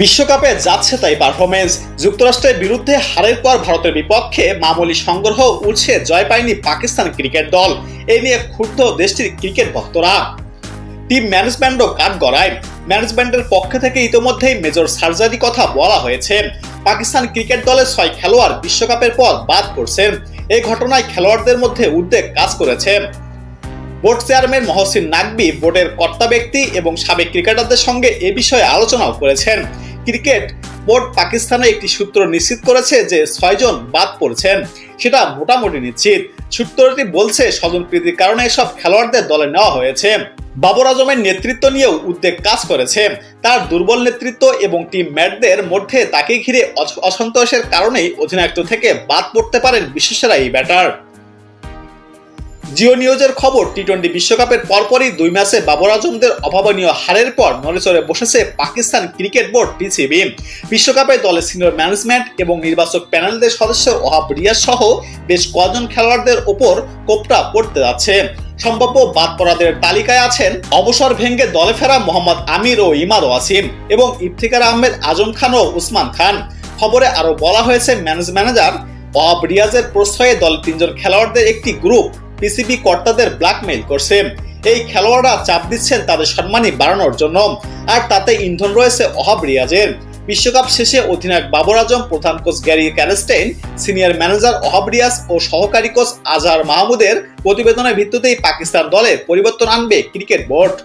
বিশ্বকাপে যাচ্ছে তাই পারফরমেন্স যুক্তরাষ্ট্রের বিরুদ্ধে হারের পর ভারতের বিপক্ষে মামুলি সংগ্রহ উঠছে জয় পায়নি পাকিস্তান ক্রিকেট দল। এ নিয়ে ক্ষুব্ধ দেশটির ক্রিকেট ভক্তরা। টিম ম্যানেজমেন্টও কাঠ গড়ায়। ম্যানেজমেন্টের পক্ষ থেকে ইতোমধ্যেই মেজর সার্জারি কথা বলা হয়েছে। পাকিস্তান ক্রিকেট দলের ছয় খেলোয়াড় বিশ্বকাপের পর বাদ পড়ছেন এই ঘটনায় খেলোয়াড়দের মধ্যে উদ্বেগ কাজ করেছে। বোর্ড চেয়ারম্যান মহসিন নাকবি বোর্ডের কর্তা ব্যক্তি এবং সাবেক ক্রিকেটারদের সঙ্গে এ বিষয়ে আলোচনাও করেছেন। ক্রিকেট বোর্ড পাকিস্তানে একটি সূত্র নিশ্চিত করেছে যে ছয়জন বাদ পড়েছেন। সেটা মোটামুটি নিশ্চিত। সূত্রটি বলছে স্বজনপ্রীতির কারণে এসব খেলোয়াড়দের দলে নেওয়া হয়েছে। বাবর আজমের নেতৃত্ব নিয়েও উদ্বেগ কাজ করেছে। তার দুর্বল নেতৃত্ব এবং টিম ম্যাটদের মধ্যে তাকে ঘিরে অসন্তোষের কারণেই অধিনায়কত্ব থেকে বাদ পড়তে পারেন বিশেষরা এই ব্যাটার। জিও নিউজের খবর টি টোয়েন্টি বিশ্বকাপের পরপরই দুই ম্যাচে বাবর আজমদের অভাবনীয় হারের পর নড়েচড়ে বসেছে পাকিস্তান ক্রিকেট বোর্ড পিসিবি বিশ্বকাপে দলের সিনিয়র ম্যানেজমেন্ট এবং নির্বাচক প্যানেলদের সদস্য ওহাব রিয়াজ সহ বেশ কয়েকজন খেলোয়াড়দের ওপর কোপটা পড়তে যাচ্ছে। সম্ভাব্য বাদ পড়াদের তালিকায় আছেন অবসর ভেঙ্গে দলে ফেরা মোহাম্মদ আমির ও ইমাদ ওয়াসিম এবং ইফতিকার আহমেদ আজম খান ও উসমান খান। খবরে আরও বলা হয়েছে, ম্যানেজ ম্যানেজার ওয়াব রিয়াজের প্রশ্রয়ে দল তিনজন খেলোয়াড়দের একটি গ্রুপ পিসিবি কর্তাদের ব্ল্যাকমেইল করছে। এই খেলোয়াড়রা চাপ দিচ্ছেন তাদের সম্মানী বাড়ানোর জন্য। আর তাতে ইন্ধন রয়েছে অহাব রিয়াজের। বিশ্বকাপ শেষে অধিনায়ক বাবর আজম, প্রধান coach Gary Kirsten senior manager Wahab Riaz ও সহকারী কোচ আজহার মাহমুদের প্রতিবেদনের ভিত্তিতেই পাকিস্তান দলে পরিবর্তন আনবে ক্রিকেট বোর্ড।